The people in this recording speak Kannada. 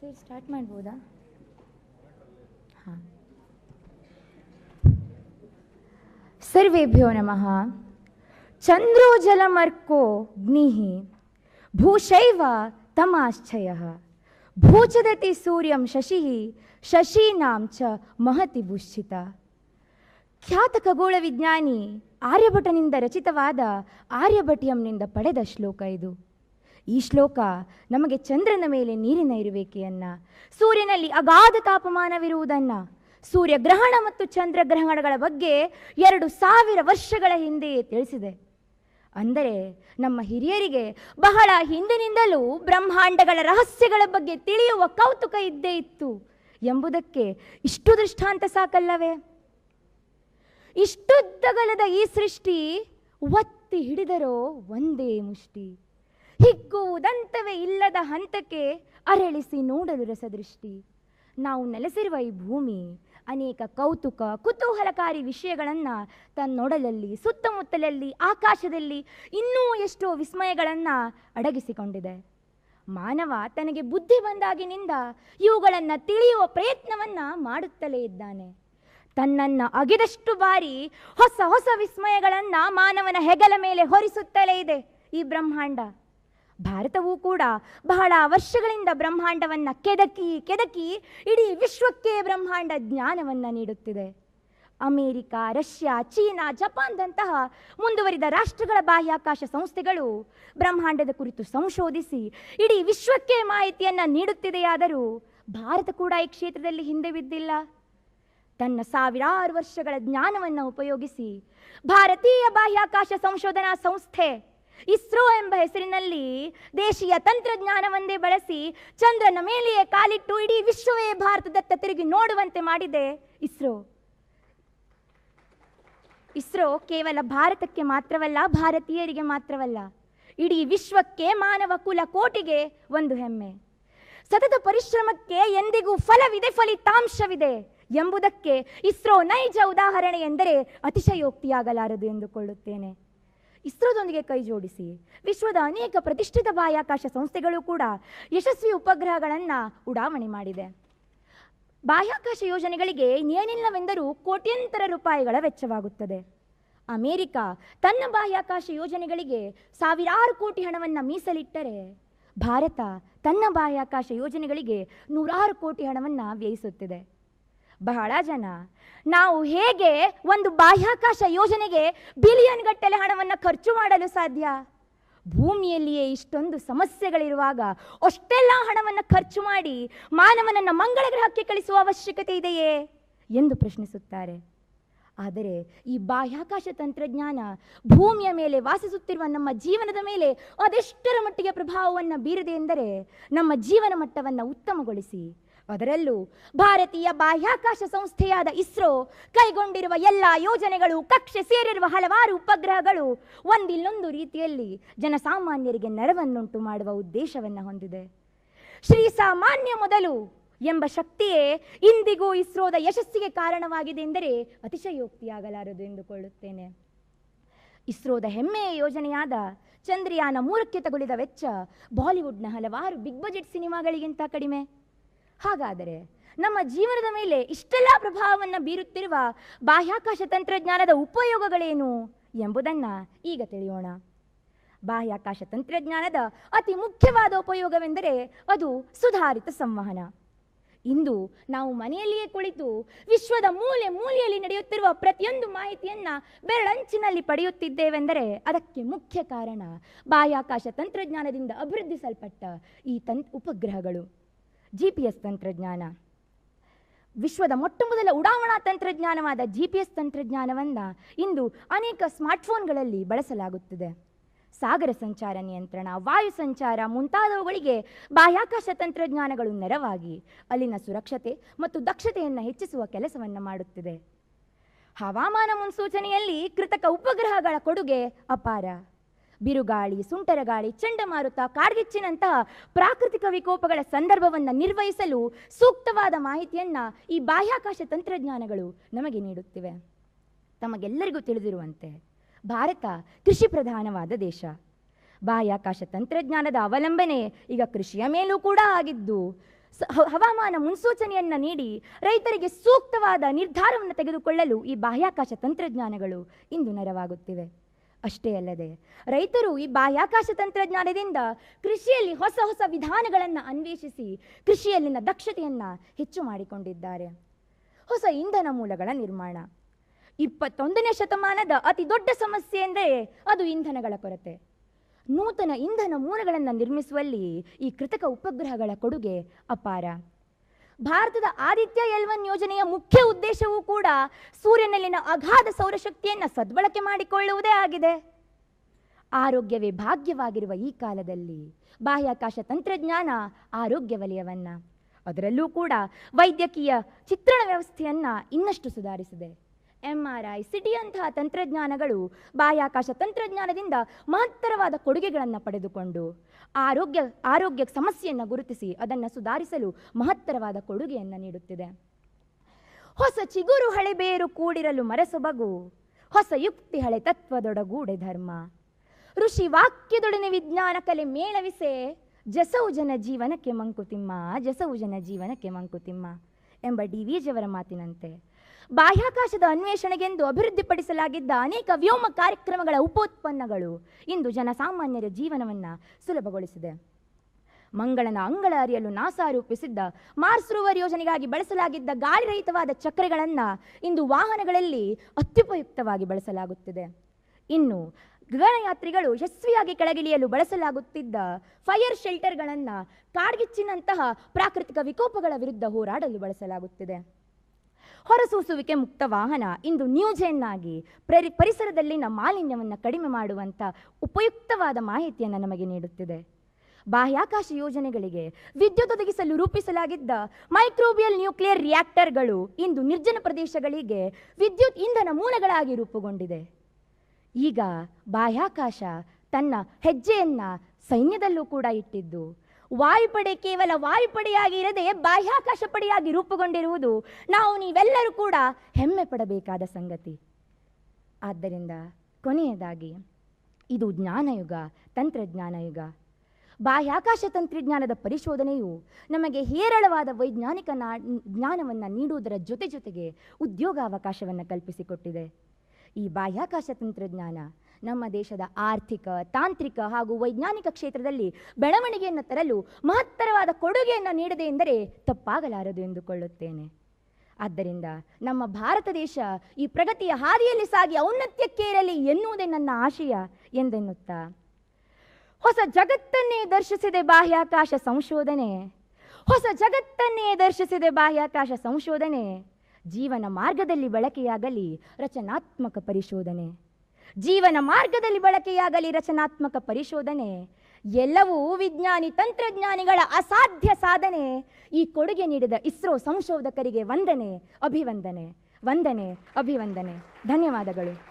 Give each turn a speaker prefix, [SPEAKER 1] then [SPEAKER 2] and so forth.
[SPEAKER 1] ಸರ್ ಸ್ಟಾರ್ಟ್ ಮಾಡ್ಬೋದಾ? ಹಾಂ. ಸರ್ವೇಭ್ಯೋ ನಮಃ. ಚಂದ್ರೋ ಜಲಮರ್ಕೋ ಭೂಶೈವ ಭೂಷೈವ ತಮಾಶ್ಚಯ. ಭೂಚದತಿ ಸೂರ್ಯಂ ಶಶಿ ಶಶೀನಾಂ ಚ ಮಹತಿ ಭೂಷಿತ ಖ್ಯಾತ ಖಗೋಳ ವಿಜ್ಞಾನಿ, ಆರ್ಯಭಟನಿಂದ ರಚಿತವಾದ ಆರ್ಯಭಟಿಯಂನಿಂದ ಪಡೆದ ಶ್ಲೋಕ ಇದು. ಈ ಶ್ಲೋಕ ನಮಗೆ ಚಂದ್ರನ ಮೇಲೆ ನೀರಿನ ಇರುವಿಕೆಯನ್ನ, ಸೂರ್ಯನಲ್ಲಿ ಅಗಾಧ ತಾಪಮಾನವಿರುವುದನ್ನ, ಸೂರ್ಯಗ್ರಹಣ ಮತ್ತು ಚಂದ್ರಗ್ರಹಣಗಳ ಬಗ್ಗೆ ಎರಡು ಸಾವಿರ ವರ್ಷಗಳ ಹಿಂದೆಯೇ ತಿಳಿಸಿದೆ. ಅಂದರೆ ನಮ್ಮ ಹಿರಿಯರಿಗೆ ಬಹಳ ಹಿಂದಿನಿಂದಲೂ ಬ್ರಹ್ಮಾಂಡಗಳ ರಹಸ್ಯಗಳ ಬಗ್ಗೆ ತಿಳಿಯುವ ಕೌತುಕ ಇದ್ದೇ ಇತ್ತು ಎಂಬುದಕ್ಕೆ ಇಷ್ಟು ದೃಷ್ಟಾಂತ ಸಾಕಲ್ಲವೇ? ಇಷ್ಟುದ್ದಗಲದ ಈ ಸೃಷ್ಟಿ ಒತ್ತಿ ಹಿಡಿದರೋ ಒಂದೇ ಮುಷ್ಟಿ. ಹಿಗ್ಗುವುದಂತವೇ ಇಲ್ಲದ ಹಂತಕ್ಕೆ ಅರಳಿಸಿ ನೋಡಲು ರಸದೃಷ್ಟಿ. ನಾವು ನೆಲೆಸಿರುವ ಈ ಭೂಮಿ ಅನೇಕ ಕೌತುಕ, ಕುತೂಹಲಕಾರಿ ವಿಷಯಗಳನ್ನು ತನ್ನೊಡಲಲ್ಲಿ, ಸುತ್ತಮುತ್ತಲಲ್ಲಿ, ಆಕಾಶದಲ್ಲಿ ಇನ್ನೂ ಎಷ್ಟೋ ವಿಸ್ಮಯಗಳನ್ನು ಅಡಗಿಸಿಕೊಂಡಿದೆ. ಮಾನವ ತನಗೆ ಬುದ್ಧಿ ಬಂದಾಗಿನಿಂದ ಇವುಗಳನ್ನು ತಿಳಿಯುವ ಪ್ರಯತ್ನವನ್ನು ಮಾಡುತ್ತಲೇ ಇದ್ದಾನೆ. ತನ್ನನ್ನು ಅಗಿದಷ್ಟು ಬಾರಿ ಹೊಸ ಹೊಸ ವಿಸ್ಮಯಗಳನ್ನು ಮಾನವನ ಹೆಗಲ ಮೇಲೆ ಹೊರಿಸುತ್ತಲೇ ಇದೆ ಈ ಬ್ರಹ್ಮಾಂಡ. ಭಾರತವೂ ಕೂಡ ಬಹಳ ವರ್ಷಗಳಿಂದ ಬ್ರಹ್ಮಾಂಡವನ್ನು ಕೆದಕಿ ಕೆದಕಿ ಇಡೀ ವಿಶ್ವಕ್ಕೆ ಬ್ರಹ್ಮಾಂಡ ಜ್ಞಾನವನ್ನು ನೀಡುತ್ತಿದೆ. ಅಮೇರಿಕ, ರಷ್ಯಾ, ಚೀನಾ, ಜಪಾನ್ದಂತಹ ಮುಂದುವರಿದ ರಾಷ್ಟ್ರಗಳ ಬಾಹ್ಯಾಕಾಶ ಸಂಸ್ಥೆಗಳು ಬ್ರಹ್ಮಾಂಡದ ಕುರಿತು ಸಂಶೋಧಿಸಿ ಇಡೀ ವಿಶ್ವಕ್ಕೆ ಮಾಹಿತಿಯನ್ನು ನೀಡುತ್ತಿದೆಯಾದರೂ ಭಾರತ ಕೂಡ ಈ ಕ್ಷೇತ್ರದಲ್ಲಿ ಹಿಂದೆ ಬಿದ್ದಿಲ್ಲ. ತನ್ನ ಸಾವಿರಾರು ವರ್ಷಗಳ ಜ್ಞಾನವನ್ನು ಉಪಯೋಗಿಸಿ ಭಾರತೀಯ ಬಾಹ್ಯಾಕಾಶ ಸಂಶೋಧನಾ ಸಂಸ್ಥೆ ಇಸ್ರೋ ಎಂಬ ಹೆಸರಿನಲ್ಲಿ ದೇಶೀಯ ತಂತ್ರಜ್ಞಾನವೊಂದೇ ಬಳಸಿ ಚಂದ್ರನ ಮೇಲೆಯೇ ಕಾಲಿಟ್ಟು ಇಡೀ ವಿಶ್ವವೇ ಭಾರತದತ್ತ ತಿರುಗಿ ನೋಡುವಂತೆ ಮಾಡಿದೆ ಇಸ್ರೋ. ಇಸ್ರೋ ಕೇವಲ ಭಾರತಕ್ಕೆ ಮಾತ್ರವಲ್ಲ, ಭಾರತೀಯರಿಗೆ ಮಾತ್ರವಲ್ಲ, ಇಡೀ ವಿಶ್ವಕ್ಕೆ ಮಾನವ ಕುಲ ಕೋಟಿಗೆ ಒಂದು ಹೆಮ್ಮೆ. ಸತತ ಪರಿಶ್ರಮಕ್ಕೆ ಎಂದಿಗೂ ಫಲವಿದೆ, ಫಲಿತಾಂಶವಿದೆ ಎಂಬುದಕ್ಕೆ ಇಸ್ರೋ ನೈಜ ಉದಾಹರಣೆ ಎಂದರೆ ಅತಿಶಯೋಕ್ತಿಯಾಗಲಾರದು ಎಂದುಕೊಳ್ಳುತ್ತೇನೆ. ಇಸ್ರೋದೊಂದಿಗೆ ಕೈ ಜೋಡಿಸಿ. ವಿಶ್ವದ ಅನೇಕ ಪ್ರತಿಷ್ಠಿತ ಬಾಹ್ಯಾಕಾಶ ಸಂಸ್ಥೆಗಳು ಕೂಡ ಯಶಸ್ವಿ ಉಪಗ್ರಹಗಳನ್ನು ಉಡಾವಣೆ ಮಾಡಿದೆ. ಬಾಹ್ಯಾಕಾಶ ಯೋಜನೆಗಳಿಗೆ ಇನ್ನೇನಿಲ್ಲವೆಂದರೂ ಕೋಟ್ಯಂತರ ರೂಪಾಯಿಗಳ ವೆಚ್ಚವಾಗುತ್ತದೆ. ಅಮೇರಿಕ ತನ್ನ ಬಾಹ್ಯಾಕಾಶ ಯೋಜನೆಗಳಿಗೆ ಸಾವಿರಾರು ಕೋಟಿ ಹಣವನ್ನು ಮೀಸಲಿಟ್ಟರೆ, ಭಾರತ ತನ್ನ ಬಾಹ್ಯಾಕಾಶ ಯೋಜನೆಗಳಿಗೆ ನೂರಾರು ಕೋಟಿ ಹಣವನ್ನು ವ್ಯಯಿಸುತ್ತಿದೆ. ಬಹಳ ಜನ. ನಾವು ಹೇಗೆ ಒಂದು ಬಾಹ್ಯಾಕಾಶ ಯೋಜನೆಗೆ ಬಿಲಿಯನ್ ಗಟ್ಟಲೆ ಹಣವನ್ನು ಖರ್ಚು ಮಾಡಲು ಸಾಧ್ಯ? ಭೂಮಿಯಲ್ಲಿಯೇ ಇಷ್ಟೊಂದು ಸಮಸ್ಯೆಗಳಿರುವಾಗ ಅಷ್ಟೆಲ್ಲ ಹಣವನ್ನು ಖರ್ಚು ಮಾಡಿ ಮಾನವನನ್ನು ಮಂಗಳ ಗ್ರಹಕ್ಕೆ ಕಳಿಸುವ ಅವಶ್ಯಕತೆ ಇದೆಯೇ? ಎಂದು ಪ್ರಶ್ನಿಸುತ್ತಾರೆ. ಆದರೆ ಈ ಬಾಹ್ಯಾಕಾಶ ತಂತ್ರಜ್ಞಾನ ಭೂಮಿಯ ಮೇಲೆ ವಾಸಿಸುತ್ತಿರುವ ನಮ್ಮ ಜೀವನದ ಮೇಲೆ ಅದೆಷ್ಟರ ಮಟ್ಟಿಗೆ ಪ್ರಭಾವವನ್ನು ಬೀರಿದೆ ಎಂದರೆ ನಮ್ಮ ಜೀವನ ಮಟ್ಟವನ್ನು ಉತ್ತಮಗೊಳಿಸಿ ಅದರಲ್ಲೂ ಭಾರತೀಯ ಬಾಹ್ಯಾಕಾಶ ಸಂಸ್ಥೆಯಾದ ಇಸ್ರೋ ಕೈಗೊಂಡಿರುವ ಎಲ್ಲ ಯೋಜನೆಗಳು, ಕಕ್ಷೆ ಸೇರಿರುವ ಹಲವಾರು ಉಪಗ್ರಹಗಳು ಒಂದಿಲ್ಲೊಂದು ರೀತಿಯಲ್ಲಿ ಜನಸಾಮಾನ್ಯರಿಗೆ ನೆರವನ್ನುಂಟು ಮಾಡುವ ಉದ್ದೇಶವನ್ನು ಹೊಂದಿದೆ. ಶ್ರೀ ಸಾಮಾನ್ಯ ಮೊದಲು ಎಂಬ ಶಕ್ತಿಯೇ ಇಂದಿಗೂ ಇಸ್ರೋದ ಯಶಸ್ಸಿಗೆ ಕಾರಣವಾಗಿದೆ ಎಂದರೆ ಅತಿಶಯೋಕ್ತಿಯಾಗಲಾರದು ಎಂದುಕೊಳ್ಳುತ್ತೇನೆ. ಇಸ್ರೋದ ಹೆಮ್ಮೆಯ ಯೋಜನೆಯಾದ ಚಂದ್ರಯಾನ ಮೂರಕ್ಕೆ ತಗುಲಿದ ವೆಚ್ಚ ಬಾಲಿವುಡ್ನ ಹಲವಾರು ಬಿಗ್ ಬಜೆಟ್ ಸಿನಿಮಾಗಳಿಗಿಂತ ಕಡಿಮೆ. ಹಾಗಾದರೆ ನಮ್ಮ ಜೀವನದ ಮೇಲೆ ಇಷ್ಟೆಲ್ಲ ಪ್ರಭಾವವನ್ನು ಬೀರುತ್ತಿರುವ ಬಾಹ್ಯಾಕಾಶ ತಂತ್ರಜ್ಞಾನದ ಉಪಯೋಗಗಳೇನು ಎಂಬುದನ್ನು ಈಗ ತಿಳಿಯೋಣ. ಬಾಹ್ಯಾಕಾಶ ತಂತ್ರಜ್ಞಾನದ ಅತಿ ಮುಖ್ಯವಾದ ಉಪಯೋಗವೆಂದರೆ ಅದು ಸುಧಾರಿತ ಸಂವಹನ. ಇಂದು ನಾವು ಮನೆಯಲ್ಲಿಯೇ ಕುಳಿತು ವಿಶ್ವದ ಮೂಲೆ ಮೂಲೆಯಲ್ಲಿ ನಡೆಯುತ್ತಿರುವ ಪ್ರತಿಯೊಂದು ಮಾಹಿತಿಯನ್ನು ಬೆರಳಂಚಿನಲ್ಲಿ ಪಡೆಯುತ್ತಿದ್ದೇವೆಂದರೆ ಅದಕ್ಕೆ ಮುಖ್ಯ ಕಾರಣ ಬಾಹ್ಯಾಕಾಶ ತಂತ್ರಜ್ಞಾನದಿಂದ ಅಭಿವೃದ್ಧಿಸಲ್ಪಟ್ಟ ಈ ಉಪಗ್ರಹಗಳು. ಜಿ ಪಿ ಎಸ್ ತಂತ್ರಜ್ಞಾನ. ವಿಶ್ವದ ಮೊಟ್ಟ ಮೊದಲ ಉಡಾವಣಾ ತಂತ್ರಜ್ಞಾನವಾದ ಜಿ ಪಿ ಎಸ್ ತಂತ್ರಜ್ಞಾನವನ್ನು ಇಂದು ಅನೇಕ ಸ್ಮಾರ್ಟ್ಫೋನ್ಗಳಲ್ಲಿ ಬಳಸಲಾಗುತ್ತಿದೆ. ಸಾಗರ ಸಂಚಾರ ನಿಯಂತ್ರಣ, ವಾಯು ಸಂಚಾರ ಮುಂತಾದವುಗಳಿಗೆ ಬಾಹ್ಯಾಕಾಶ ತಂತ್ರಜ್ಞಾನಗಳು ನೆರವಾಗಿ ಅಲ್ಲಿನ ಸುರಕ್ಷತೆ ಮತ್ತು ದಕ್ಷತೆಯನ್ನು ಹೆಚ್ಚಿಸುವ ಕೆಲಸವನ್ನು ಮಾಡುತ್ತಿದೆ. ಹವಾಮಾನ ಮುನ್ಸೂಚನೆಯಲ್ಲಿ ಕೃತಕ ಉಪಗ್ರಹಗಳ ಕೊಡುಗೆ ಅಪಾರ. ಬಿರುಗಾಳಿ, ಸುಂಟರಗಾಳಿ, ಚಂಡಮಾರುತ ಕಾಡ್ಗಿಚ್ಚಿನಂತಹ ಪ್ರಾಕೃತಿಕ ವಿಕೋಪಗಳ ಸಂದರ್ಭವನ್ನು ನಿರ್ವಹಿಸಲು ಸೂಕ್ತವಾದ ಮಾಹಿತಿಯನ್ನು ಈ ಬಾಹ್ಯಾಕಾಶ ತಂತ್ರಜ್ಞಾನಗಳು ನಮಗೆ ನೀಡುತ್ತಿವೆ. ತಮಗೆಲ್ಲರಿಗೂ ತಿಳಿದಿರುವಂತೆ ಭಾರತ ಕೃಷಿ ಪ್ರಧಾನವಾದ ದೇಶ. ಬಾಹ್ಯಾಕಾಶ ತಂತ್ರಜ್ಞಾನದ ಅವಲಂಬನೆ ಈಗ ಕೃಷಿಯ ಮೇಲೂ ಕೂಡ ಆಗಿದ್ದು ಹವಾಮಾನ ಮುನ್ಸೂಚನೆಯನ್ನ ನೀಡಿ ರೈತರಿಗೆ ಸೂಕ್ತವಾದ ನಿರ್ಧಾರವನ್ನು ತೆಗೆದುಕೊಳ್ಳಲು ಈ ಬಾಹ್ಯಾಕಾಶ ತಂತ್ರಜ್ಞಾನಗಳು ಇಂದು ನೆರವಾಗುತ್ತಿವೆ. ಅಷ್ಟೇ ಅಲ್ಲದೆ ರೈತರು ಈ ಬಾಹ್ಯಾಕಾಶ ತಂತ್ರಜ್ಞಾನದಿಂದ ಕೃಷಿಯಲ್ಲಿ ಹೊಸ ಹೊಸ ವಿಧಾನಗಳನ್ನು ಅನ್ವೇಷಿಸಿ ಕೃಷಿಯಲ್ಲಿನ ದಕ್ಷತೆಯನ್ನು ಹೆಚ್ಚು ಮಾಡಿಕೊಂಡಿದ್ದಾರೆ. ಹೊಸ ಇಂಧನ ಮೂಲಗಳ ನಿರ್ಮಾಣ. ಇಪ್ಪತ್ತೊಂದನೇ ಶತಮಾನದ ಅತಿ ದೊಡ್ಡ ಸಮಸ್ಯೆ ಎಂದರೆ ಅದು ಇಂಧನಗಳ ಕೊರತೆ. ನೂತನ ಇಂಧನ ಮೂಲಗಳನ್ನು ನಿರ್ಮಿಸುವಲ್ಲಿ ಈ ಕೃತಕ ಉಪಗ್ರಹಗಳ ಕೊಡುಗೆ ಅಪಾರ. ಭಾರತದ ಆದಿತ್ಯ ಎಲ್ ಒನ್ ಯೋಜನೆಯ ಮುಖ್ಯ ಉದ್ದೇಶವೂ ಕೂಡ ಸೂರ್ಯನಲ್ಲಿನ ಅಗಾಧ ಸೌರಶಕ್ತಿಯನ್ನು ಸದ್ಬಳಕೆ ಮಾಡಿಕೊಳ್ಳುವುದೇ ಆಗಿದೆ. ಆರೋಗ್ಯವೇ ಭಾಗ್ಯವಾಗಿರುವ ಈ ಕಾಲದಲ್ಲಿ ಬಾಹ್ಯಾಕಾಶ ತಂತ್ರಜ್ಞಾನ ಆರೋಗ್ಯ ವಲಯವನ್ನು. ಅದರಲ್ಲೂ ಕೂಡ ವೈದ್ಯಕೀಯ ಚಿತ್ರಣ ವ್ಯವಸ್ಥೆಯನ್ನು ಇನ್ನಷ್ಟು ಸುಧಾರಿಸಿದೆ. ಎಂ ಆರ್ ಐ ಸಿಟಿಯಂತಹ ತಂತ್ರಜ್ಞಾನಗಳು ಬಾಹ್ಯಾಕಾಶ ತಂತ್ರಜ್ಞಾನದಿಂದ ಮಹತ್ತರವಾದ ಕೊಡುಗೆಗಳನ್ನು ಪಡೆದುಕೊಂಡು ಆರೋಗ್ಯ ಆರೋಗ್ಯ ಸಮಸ್ಯೆಯನ್ನು ಗುರುತಿಸಿ ಅದನ್ನು ಸುಧಾರಿಸಲು ಮಹತ್ತರವಾದ ಕೊಡುಗೆಯನ್ನು ನೀಡುತ್ತಿದೆ. ಹೊಸ ಚಿಗುರು ಹಳೆ ಬೇರು ಕೂಡಿರಲು ಮರಸೊಬಗು, ಹೊಸ ಯುಕ್ತಿ ಹಳೆ ತತ್ವದೊಡಗೂಡೆ ಧರ್ಮ. ಋಷಿ ವಾಕ್ಯದೊಡನೆ ವಿಜ್ಞಾನ ಕಲೆ ಮೇಳವಿಸೆ ಜಸವು ಜನ ಜೀವನಕ್ಕೆ ಮಂಕುತಿಮ್ಮ ಜಸವು ಜನ ಜೀವನಕ್ಕೆ ಮಂಕುತಿಮ್ಮ ಎಂಬ ಡಿ ವಿಜಿಯವರ ಮಾತಿನಂತೆ. ಬಾಹ್ಯಾಕಾಶದ ಅನ್ವೇಷಣೆಗೆಂದು ಅಭಿವೃದ್ಧಿಪಡಿಸಲಾಗಿದ್ದ ಅನೇಕ ವ್ಯೋಮ ಕಾರ್ಯಕ್ರಮಗಳ ಉಪೋತ್ಪನ್ನಗಳು ಇಂದು ಜನಸಾಮಾನ್ಯರ ಜೀವನವನ್ನು ಸುಲಭಗೊಳಿಸಿದೆ. ಮಂಗಳನ ಅಂಗಳ ಅರಿಯಲು ನಾಸಾ ರೂಪಿಸಿದ್ದ ಮಾರ್ಸ್ ರೋವರ್ ಯೋಜನೆಗಾಗಿ ಬಳಸಲಾಗಿದ್ದ ಗಾಳಿರಹಿತವಾದ ಚಕ್ರಗಳನ್ನು ಇಂದು ವಾಹನಗಳಲ್ಲಿ ಅತ್ಯುಪಯುಕ್ತವಾಗಿ ಬಳಸಲಾಗುತ್ತಿದೆ. ಇನ್ನು ಗಗನಯಾತ್ರಿಗಳು ಯಶಸ್ವಿಯಾಗಿ ಕೆಳಗಿಳಿಯಲು ಬಳಸಲಾಗುತ್ತಿದ್ದ ಫೈರ್ ಶೆಲ್ಟರ್ಗಳನ್ನು ಕಾಡ್ಗಿಚ್ಚಿನಂತಹ ಪ್ರಾಕೃತಿಕ ವಿಕೋಪಗಳ ವಿರುದ್ಧ ಹೋರಾಡಲು ಬಳಸಲಾಗುತ್ತಿದೆ. ಹೊರಸೂಸುವಿಕೆ ಮುಕ್ತ ವಾಹನ ಇಂದು ನ್ಯೂಜೆನ್ ಆಗಿ ಪ್ರೇರಿ ಪರಿಸರದಲ್ಲಿನ ಮಾಲಿನ್ಯವನ್ನು ಕಡಿಮೆ ಮಾಡುವಂಥ ಉಪಯುಕ್ತವಾದ ಮಾಹಿತಿಯನ್ನು ನಮಗೆ ನೀಡುತ್ತಿದೆ. ಬಾಹ್ಯಾಕಾಶ ಯೋಜನೆಗಳಿಗೆ ವಿದ್ಯುತ್ ಒದಗಿಸಲು ರೂಪಿಸಲಾಗಿದ್ದ ಮೈಕ್ರೋಬಿಯಲ್ ನ್ಯೂಕ್ಲಿಯರ್ ರಿಯಾಕ್ಟರ್ಗಳು ಇಂದು ನಿರ್ಜನ ಪ್ರದೇಶಗಳಿಗೆ ವಿದ್ಯುತ್ ಇಂಧನ ಮೂಲಗಳಾಗಿ ರೂಪುಗೊಂಡಿದೆ. ಈಗ ಬಾಹ್ಯಾಕಾಶ ತನ್ನ ಹೆಜ್ಜೆಯನ್ನು ಸೈನ್ಯದಲ್ಲೂ ಕೂಡ ಇಟ್ಟಿದ್ದು ವಾಯುಪಡೆ ಕೇವಲ ವಾಯುಪಡೆಯಾಗಿ ಇರದೆ ಬಾಹ್ಯಾಕಾಶ ಪಡೆಯಾಗಿ ರೂಪುಗೊಂಡಿರುವುದು, ನಾವು ನೀವೆಲ್ಲರೂ ಕೂಡ ಹೆಮ್ಮೆ ಪಡಬೇಕಾದ ಸಂಗತಿ. ಆದ್ದರಿಂದ ಕೊನೆಯದಾಗಿ, ಇದು ಜ್ಞಾನಯುಗ ತಂತ್ರಜ್ಞಾನ ಯುಗ ಬಾಹ್ಯಾಕಾಶ ತಂತ್ರಜ್ಞಾನದ ಪರಿಶೋಧನೆಯು ನಮಗೆ ಹೇರಳವಾದ ವೈಜ್ಞಾನಿಕ ನಾ, ಜ್ಞಾನವನ್ನು ನೀಡುವುದರ ಜೊತೆ ಜೊತೆಗೆ ಉದ್ಯೋಗಾವಕಾಶವನ್ನು ಕಲ್ಪಿಸಿಕೊಟ್ಟಿದೆ. ಈ ಬಾಹ್ಯಾಕಾಶ ತಂತ್ರಜ್ಞಾನ ನಮ್ಮ ದೇಶದ ಆರ್ಥಿಕ, ತಾಂತ್ರಿಕ ಹಾಗೂ ವೈಜ್ಞಾನಿಕ ಕ್ಷೇತ್ರದಲ್ಲಿ ಬೆಳವಣಿಗೆಯನ್ನು ತರಲು ಮಹತ್ತರವಾದ ಕೊಡುಗೆಯನ್ನು ನೀಡದೆ ಎಂದರೆ ತಪ್ಪಾಗಲಾರದು ಎಂದುಕೊಳ್ಳುತ್ತೇನೆ. ಆದ್ದರಿಂದ ನಮ್ಮ ಭಾರತ ದೇಶ ಈ ಪ್ರಗತಿಯ ಹಾದಿಯಲ್ಲಿ ಸಾಗಿ ಔನ್ನತ್ಯಕ್ಕೇರಲಿ ಎನ್ನುವುದೇ ನನ್ನ ಆಶಯ ಎಂದೆನ್ನುತ್ತಾ? ಹೊಸ ಜಗತ್ತನ್ನೇ ದರ್ಶಿಸಿದೆ ಬಾಹ್ಯಾಕಾಶ ಸಂಶೋಧನೆ. ಹೊಸ ಜಗತ್ತನ್ನೇ ದರ್ಶಿಸಿದೆ ಬಾಹ್ಯಾಕಾಶ ಸಂಶೋಧನೆ. ಜೀವನ ಮಾರ್ಗದಲ್ಲಿ ಬಳಕೆಯಾಗಲಿ ರಚನಾತ್ಮಕ ಪರಿಶೋಧನೆ. ಜೀವನ ಮಾರ್ಗದಲ್ಲಿ ಬಳಕೆಯಾಗಲಿ ರಚನಾತ್ಮಕ ಪರಿಶೋಧನೆ. ಎಲ್ಲವೂ ವಿಜ್ಞಾನಿ ತಂತ್ರಜ್ಞಾನಿಗಳ ಅಸಾಧ್ಯ ಸಾಧನೆ. ಈ ಕೊಡುಗೆ ನೀಡಿದ ಇಸ್ರೋ ಸಂಶೋಧಕರಿಗೆ ವಂದನೆ, ಅಭಿವಂದನೆ ವಂದನೆ, ಅಭಿವಂದನೆ. ಧನ್ಯವಾದಗಳು.